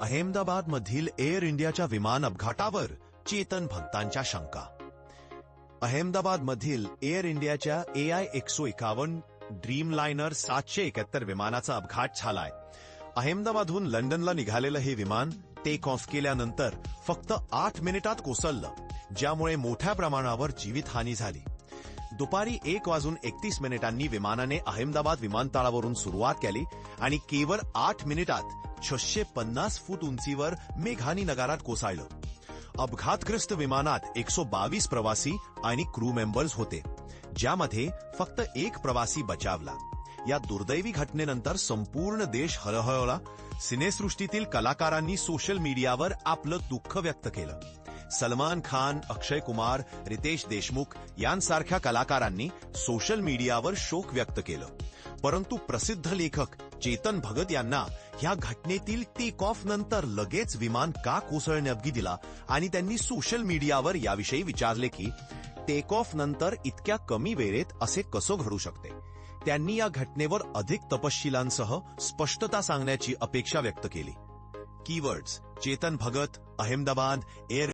अहमदाबाद मधील एअर इंडियाच्या विमान अपघातावर चेतन भक्तांच्या शंका. अहमदाबाद मधील एअर इंडियाच्या ए आय एकशे एकावन्न ड्रीमलायनर सातशे एकाहत्तर विमानाचा अपघात झालाय. अहमदाबादहून लंडनला निघालेलं हे विमान टेक ऑफ केल्यानंतर फक्त आठ मिनिटात कोसळलं ज्यामुळे मोठ्या प्रमाणावर जीवितहानी झाली. दुपारी एक वाजून एकतीस मिनिटांनी विमानाने अहमदाबाद विमानतळावरून सुरुवात केली आणि केवळ आठ मिनिटात छशे पन्नास फूट उंचीवर मेघानी नगारात कोसळलं. अपघातग्रस्त विमानात एकशे बावीस प्रवासी आणि क्रू मेंबर्स होते. ज्यामध्ये फक्त एक प्रवासी बचावला. या दुर्दैवी घटनेनंतर संपूर्ण देश हळहळला. सिनेसृष्टीतील कलाकारांनी सोशल मीडियावर आपलं दुःख व्यक्त केलं. सलमान खान अक्षय कुमार रितेश देशमुख यांसारख्या कलाकारांनी सोशल मीडियावर शोक व्यक्त केलं. परंतु प्रसिद्ध लेखक चेतन भगत यांना ह्या घटनेतील टेक ऑफ नंतर लगेच विमान का कोसळण्यागी दिला आणि त्यांनी सोशल मीडियावर याविषयी विचारले की टेक ऑफ नंतर इतक्या कमी वेळेत असे कसं घडू शकते? त्यांनी या घटनेवर अधिक तपशिलांसह स्पष्टता सांगण्याची अपेक्षा व्यक्त केली. Keywords Chetan Bhagat Ahmedabad air